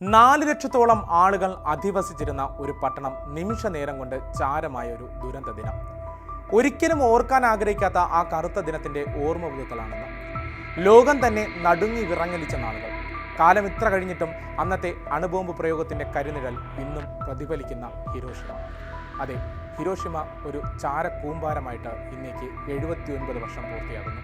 നാല് ലക്ഷത്തോളം ആളുകൾ അധിവസിച്ചിരുന്ന ഒരു പട്ടണം നിമിഷ നേരം കൊണ്ട് ചാരമായ ഒരു ദുരന്ത ദിനം. ഒരിക്കലും ഓർക്കാൻ ആഗ്രഹിക്കാത്ത ആ കറുത്ത ദിനത്തിന്റെ ഓർമ്മ പുതുക്കലാണെന്ന് ലോകം തന്നെ നടുങ്ങി വിറങ്ങലിച്ച നാളുകൾ. കാലം ഇത്ര കഴിഞ്ഞിട്ടും അന്നത്തെ അണുബോംബ് പ്രയോഗത്തിന്റെ കരുനിഴൽ ഇന്നും പ്രതിഫലിക്കുന്ന ഹിരോഷിമ. അതെ ഹിരോഷിമ ഒരു ചാരക്കൂമ്പാരമായിട്ട് ഇന്നേക്ക് എഴുപത്തി ഒൻപത് വർഷം പൂർത്തിയാകുന്നു.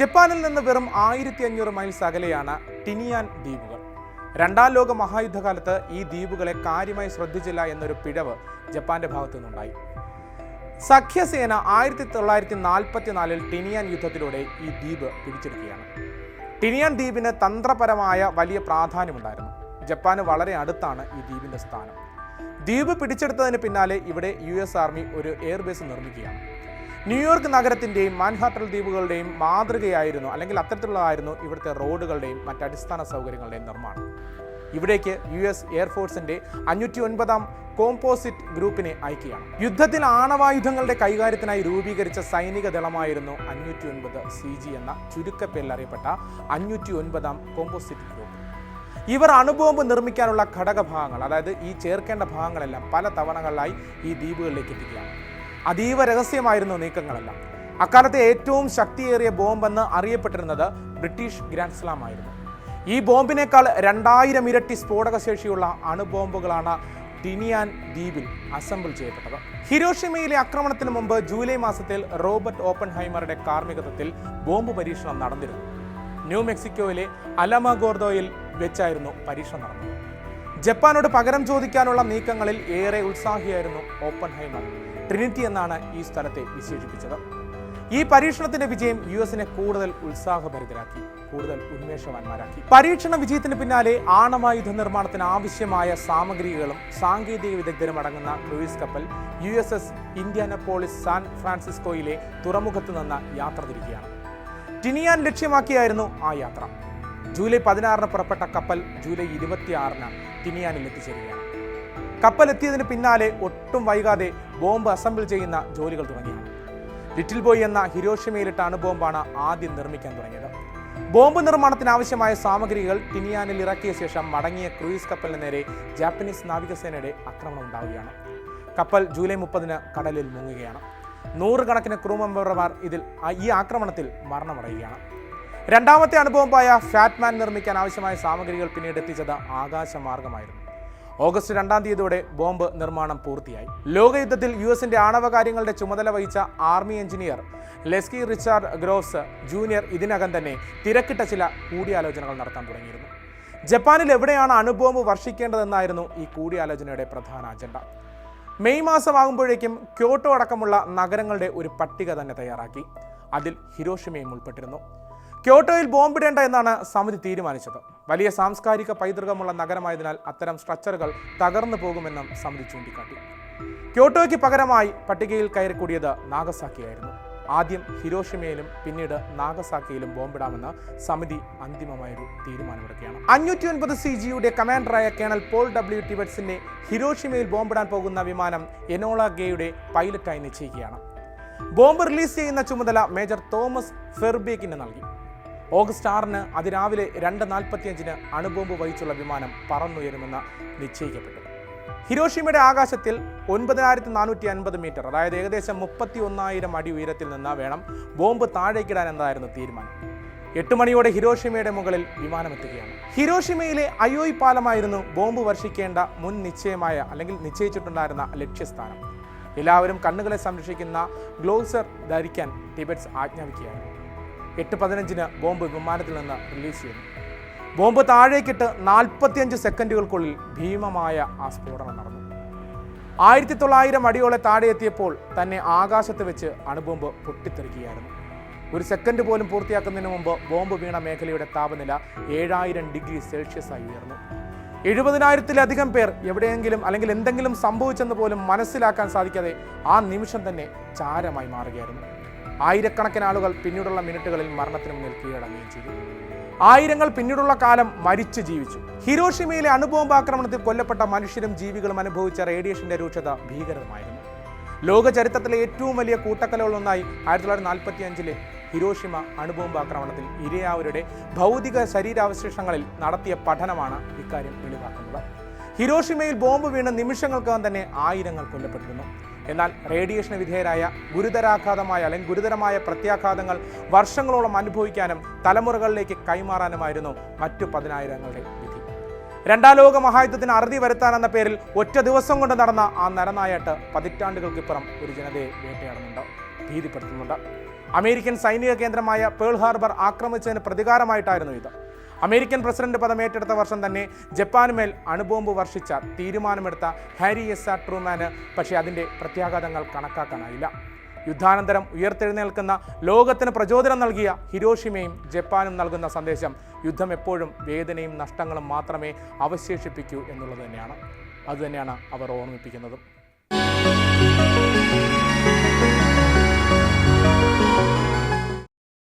ജപ്പാനിൽ നിന്ന് വെറും ആയിരത്തി അഞ്ഞൂറ് മൈൽസ് അകലെയാണ് ടിനിയാൻ ദ്വീപുകൾ. രണ്ടാം ലോക മഹായുദ്ധകാലത്ത് ഈ ദ്വീപുകളെ കാര്യമായി ശ്രദ്ധിച്ചില്ല എന്നൊരു പിഴവ് ജപ്പാന്റെ ഭാഗത്തു നിന്നുണ്ടായി. സഖ്യസേന ആയിരത്തി തൊള്ളായിരത്തി നാൽപ്പത്തിനാലിൽ ടിനിയാൻ യുദ്ധത്തിലൂടെ ഈ ദ്വീപ് പിടിച്ചെടുക്കുകയാണ്. ടിനിയാൻ ദ്വീപിന് തന്ത്രപരമായ വലിയ പ്രാധാന്യമുണ്ടായിരുന്നു. ജപ്പാന് വളരെ അടുത്താണ് ഈ ദ്വീപിന്റെ സ്ഥാനം. ദ്വീപ് പിടിച്ചെടുത്തതിന് പിന്നാലെ ഇവിടെ യു ആർമി ഒരു എയർബേസ് നിർമ്മിക്കുകയാണ്. ന്യൂയോർക്ക് നഗരത്തിന്റെയും മാൻഹാട്ടൽ ദ്വീപുകളുടെയും മാതൃകയായിരുന്നു അല്ലെങ്കിൽ അത്തരത്തിലുള്ളതായിരുന്നു ഇവിടുത്തെ റോഡുകളുടെയും മറ്റ് അടിസ്ഥാന സൗകര്യങ്ങളുടെയും നിർമ്മാണം. ഇവിടേക്ക് യു എസ് എയർഫോഴ്സിന്റെ അഞ്ഞൂറ്റി ഒൻപതാം കോമ്പോസിറ്റ് ഗ്രൂപ്പിനെ അയക്കുകയാണ്. യുദ്ധത്തിൽ ആണവായുധങ്ങളുടെ കൈകാര്യത്തിനായി രൂപീകരിച്ച സൈനിക ദളമായിരുന്നു അഞ്ഞൂറ്റി ഒൻപത് സി ജി എന്ന ചുരുക്കപ്പേരിൽ അറിയപ്പെട്ട അഞ്ഞൂറ്റി ഒൻപതാം കോമ്പോസിറ്റ് ഗ്രൂപ്പ്. ഇവർ അണുബോംബ് നിർമ്മിക്കാനുള്ള ഘടകഭാഗങ്ങൾ അതായത് ഈ ചേർക്കേണ്ട ഭാഗങ്ങളെല്ലാം പല തവണകളിലായി ഈ ദ്വീപുകളിലേക്ക് എത്തിക്കുകയാണ്. അതീവ രഹസ്യമായിരുന്നു നീക്കങ്ങളെല്ലാം. അക്കാലത്തെ ഏറ്റവും ശക്തിയേറിയ ബോംബെന്ന് അറിയപ്പെട്ടിരുന്നത് ബ്രിട്ടീഷ് ഗ്രാൻഡ് സ്ലാം ആയിരുന്നു. ഈ ബോംബിനേക്കാൾ രണ്ടായിരം ഇരട്ടി സ്ഫോടകശേഷിയുള്ള അണുബോംബുകളാണ് ടിനിയാൻ ദ്വീപിൽ അസംബിൾ ചെയ്യപ്പെട്ടത്. ഹിരോഷിമയിലെ ആക്രമണത്തിന് മുമ്പ് ജൂലൈ മാസത്തിൽ റോബർട്ട് ഓപ്പൺഹൈമറുടെ കാർമ്മികത്വത്തിൽ ബോംബ് പരീക്ഷണം നടന്നിരുന്നു. ന്യൂ മെക്സിക്കോയിലെ അലമഗോർദോയിൽ വെച്ചായിരുന്നു പരീക്ഷണം നടന്നത്. ജപ്പാനോട് പകരം ചോദിക്കാനുള്ള നീക്കങ്ങളിൽ ഏറെ ഉത്സാഹിയായിരുന്നു ഓപ്പൺഹൈമർ ട്രിനിറ്റി എന്നാണ് ഈ സ്ഥലത്തെ വിശേഷിപ്പിച്ചത്. ഈ പരീക്ഷണത്തിന്റെ വിജയം യു എസിനെ കൂടുതൽ ഉത്സാഹഭരിതരാക്കി കൂടുതൽ ഉന്മേഷവാന്മാരാക്കി. പരീക്ഷണ വിജയത്തിന് പിന്നാലെ ആണവായുധ നിർമ്മാണത്തിന് ആവശ്യമായ സാമഗ്രികളും സാങ്കേതിക വിദഗ്ധരും അടങ്ങുന്ന ക്രൂയിസ് കപ്പൽ U S S Indianapolis San ഫ്രാൻസിസ്കോയിലെ തുറമുഖത്ത് നിന്ന് യാത്ര തിരിക്കുകയാണ് ടിനിയാൻ ലക്ഷ്യമാക്കിയായിരുന്നു ആ യാത്ര. ജൂലൈ പതിനാറിന് പുറപ്പെട്ട കപ്പൽ ജൂലൈ ഇരുപത്തിയാറിന് ടിനിയാനിൽ എത്തിച്ചേരുകയാണ്. കപ്പൽ എത്തിയതിന് പിന്നാലെ ഒട്ടും വൈകാതെ ബോംബ് അസംബിൾ ചെയ്യുന്ന ജോലികൾ തുടങ്ങി ലിറ്റിൽ ബോയ് എന്ന ഹിരോഷിമയിലിട്ട അണുബോംബാണ് ആദ്യം നിർമ്മിക്കാൻ തുടങ്ങിയത്. ബോംബ് നിർമ്മാണത്തിനാവശ്യമായ സാമഗ്രികൾ ടിനിയാനിൽ ഇറക്കിയ ശേഷം മടങ്ങിയ ക്രൂയിസ് കപ്പലിന് നേരെ ജാപ്പനീസ് നാവികസേനയുടെ ആക്രമണം ഉണ്ടാവുകയാണ്. കപ്പൽ ജൂലൈ മുപ്പതിന് കടലിൽ മുങ്ങുകയാണ്. നൂറുകണക്കിന് ക്രൂ മെമ്പർമാർ ഇതിൽ ഈ ആക്രമണത്തിൽ മരണമടയുകയാണ്. രണ്ടാമത്തെ അണുബോംബായ ഫാറ്റ്മാൻ നിർമ്മിക്കാൻ ആവശ്യമായ സാമഗ്രികൾ പിന്നീട് എത്തിച്ചത് ആകാശമാർഗമായിരുന്നു. ഓഗസ്റ്റ് രണ്ടാം തീയതിയോടെ ബോംബ് നിർമ്മാണം പൂർത്തിയായി. ലോകയുദ്ധത്തിൽ യു എസിന്റെ ആണവ കാര്യങ്ങളുടെ ചുമതല വഹിച്ച army engineer Leslie Richard Groves junior ഇതിനകം തന്നെ തിരക്കിട്ട ചില കൂടിയാലോചനകൾ നടത്താൻ തുടങ്ങിയിരുന്നു. ജപ്പാനിൽ എവിടെയാണ് അണുബോംബ് വർഷിക്കേണ്ടതെന്നായിരുന്നു ഈ കൂടിയാലോചനയുടെ പ്രധാന അജണ്ട. മെയ് മാസമാകുമ്പോഴേക്കും ക്യോട്ടോ അടക്കമുള്ള നഗരങ്ങളുടെ ഒരു പട്ടിക തന്നെ തയ്യാറാക്കി. അതിൽ ഹിരോഷിമയും ഉൾപ്പെട്ടിരുന്നു. ക്യോട്ടോയിൽ ബോംബിടേണ്ട എന്നാണ് സമിതി തീരുമാനിച്ചത്. വലിയ സാംസ്കാരിക പൈതൃകമുള്ള നഗരമായതിനാൽ അത്തരം സ്ട്രക്ചറുകൾ തകർന്നു പോകുമെന്നും സമിതി ചൂണ്ടിക്കാട്ടി. ക്യോട്ടോയ്ക്ക് പകരമായി പട്ടികയിൽ കയറിക്കൂടിയത് നാഗസാക്കിയായിരുന്നു. ആദ്യം ഹിരോഷിമയിലും പിന്നീട് നാഗസാക്കിയിലും ബോംബിടാമെന്ന് സമിതി അന്തിമമായൊരു തീരുമാനമെടുക്കുകയാണ്. അഞ്ഞൂറ്റി ഒൻപത് സി ജിയുടെ കമാൻഡറായ കേണൽ പോൾ ഡബ്ല്യു ടിബറ്റ്സിനെ ഹിരോഷിമയിൽ ബോംബിടാൻ പോകുന്ന വിമാനം എനോള ഗേയുടെ പൈലറ്റായി നിശ്ചയിക്കുകയാണ്. ബോംബ് റിലീസ് ചെയ്യുന്ന ചുമതല മേജർ തോമസ് ഫെർബേക്കിന് നൽകി. ഓഗസ്റ്റ് ആറിന് അതിരാവിലെ രണ്ട് നാൽപ്പത്തിയഞ്ചിന് അണുബോംബ് വഹിച്ചുള്ള വിമാനം പറന്നുയരുമെന്ന് നിശ്ചയിക്കപ്പെട്ടു ഹിരോഷിമയുടെ ആകാശത്തിൽ ഒൻപതിനായിരത്തി നാനൂറ്റി അൻപത് മീറ്റർ അതായത് ഏകദേശം മുപ്പത്തി ഒന്നായിരം അടി ഉയരത്തിൽ നിന്ന് വേണം ബോംബ് താഴേക്കിടാൻ എന്നതായിരുന്നു തീരുമാനം. എട്ട് മണിയോടെ ഹിരോഷിമയുടെ മുകളിൽ വിമാനമെത്തുകയാണ് ഹിരോഷിമയിലെ അയോയ് പാലമായിരുന്നു ബോംബ് വർഷിക്കേണ്ട മുൻ നിശ്ചയമായ അല്ലെങ്കിൽ നിശ്ചയിച്ചിട്ടുണ്ടായിരുന്ന ലക്ഷ്യസ്ഥാനം. എല്ലാവരും കണ്ണുകളെ സംരക്ഷിക്കുന്ന ഗ്ലോസർ ധരിക്കാൻ ടിബറ്റ്സ് ആജ്ഞാപിക്കുകയായിരുന്നു എട്ട് പതിനഞ്ചിന് ബോംബ് വിമാനത്തിൽ നിന്ന് റിലീസ് ചെയ്യുന്നു. ബോംബ് താഴേക്കിട്ട് നാൽപ്പത്തിയഞ്ച് സെക്കൻഡുകൾക്കുള്ളിൽ ഭീമമായ ആ സ്ഫോടനം നടന്നു. ആയിരത്തി തൊള്ളായിരം അടിയോളെ താഴെ എത്തിയപ്പോൾ തന്നെ ആകാശത്ത് വെച്ച് അണുബോംബ് പൊട്ടിത്തെറിക്കുകയായിരുന്നു. ഒരു സെക്കൻഡ് പോലും പൂർത്തിയാക്കുന്നതിന് മുമ്പ് ബോംബ് വീണ മേഖലയുടെ താപനില ഏഴായിരം ഡിഗ്രി സെൽഷ്യസ് ആയി ഉയർന്നു. എഴുപതിനായിരത്തിലധികം പേർ എവിടെയെങ്കിലും അല്ലെങ്കിൽ എന്തെങ്കിലും സംഭവിച്ചെന്ന് പോലും മനസ്സിലാക്കാൻ സാധിക്കാതെ ആ നിമിഷം തന്നെ ചാരമായി മാറുകയായിരുന്നു. ആയിരക്കണക്കിന് ആളുകൾ പിന്നീടുള്ള മിനിറ്റുകളിൽ മരണത്തിന് മുന്നിൽ കീഴടങ്ങുകയും ചെയ്തു. ആയിരങ്ങൾ പിന്നീടുള്ള കാലം മരിച്ചു ജീവിച്ചു. ഹിരോഷിമയിലെ അണുബോംബ് ആക്രമണത്തിൽ കൊല്ലപ്പെട്ട മനുഷ്യരും ജീവികളും അനുഭവിച്ച റേഡിയേഷന്റെ രൂക്ഷത ഭീകരമായിരുന്നു. ലോക ചരിത്രത്തിലെ ഏറ്റവും വലിയ കൂട്ടക്കലകളൊന്നായി ആയിരത്തി തൊള്ളായിരത്തി നാൽപ്പത്തി അഞ്ചിലെ ഹിരോഷിമ അണുബോംബാക്രമണത്തിൽ ഇരയാവരുടെ ഭൗതിക ശരീരാവശേഷങ്ങളിൽ നടത്തിയ പഠനമാണ് ഇക്കാര്യം വെളിവാക്കുന്നത്. ഹിരോഷിമയിൽ ബോംബ് വീണ നിമിഷങ്ങൾക്കകം തന്നെ ആയിരങ്ങൾ കൊല്ലപ്പെട്ടിരുന്നു. എന്നാൽ റേഡിയേഷന് വിധേയരായ ഗുരുതരാഘാതമായ അല്ലെങ്കിൽ ഗുരുതരമായ പ്രത്യാഘാതങ്ങൾ വർഷങ്ങളോളം അനുഭവിക്കാനും തലമുറകളിലേക്ക് കൈമാറാനുമായിരുന്നു മറ്റു പതിനായിരങ്ങളുടെ വിധി. രണ്ടാം ലോക മഹായുദ്ധത്തിന് അറുതി വരുത്താനെന്ന പേരിൽ ഒറ്റ ദിവസം കൊണ്ട് നടന്ന ആ നരനായാട്ട് പതിറ്റാണ്ടുകൾക്കിപ്പുറം ഒരു ജനതയെ വേട്ടയാടുന്നുണ്ട് ഭീതിപ്പെടുത്തുന്നുണ്ട്. അമേരിക്കൻ സൈനിക കേന്ദ്രമായ പേൾ ഹാർബർ ആക്രമിച്ചതിന് പ്രതികാരമായിട്ടായിരുന്നു ഇത്. അമേരിക്കൻ പ്രസിഡന്റ് പദം ഏറ്റെടുത്ത വർഷം തന്നെ ജപ്പാനുമേൽ അണുബോംബ് വർഷിച്ച തീരുമാനമെടുത്ത ഹാരി എസ് ആർ ട്രൂമാന് പക്ഷേ അതിന്റെ പ്രത്യാഘാതങ്ങൾ കണക്കാക്കാനായില്ല. യുദ്ധാനന്തരം ഉയർത്തെഴുന്നേൽക്കുന്ന ലോകത്തിന് പ്രചോദനം നൽകിയ ഹിരോഷിമയും ജപ്പാനും നൽകുന്ന സന്ദേശം യുദ്ധം എപ്പോഴും വേദനയും നഷ്ടങ്ങളും മാത്രമേ അവശേഷിപ്പിക്കൂ എന്നുള്ളത് തന്നെയാണ്. അതുതന്നെയാണ് അവർ ഓർമ്മിപ്പിക്കുന്നതും.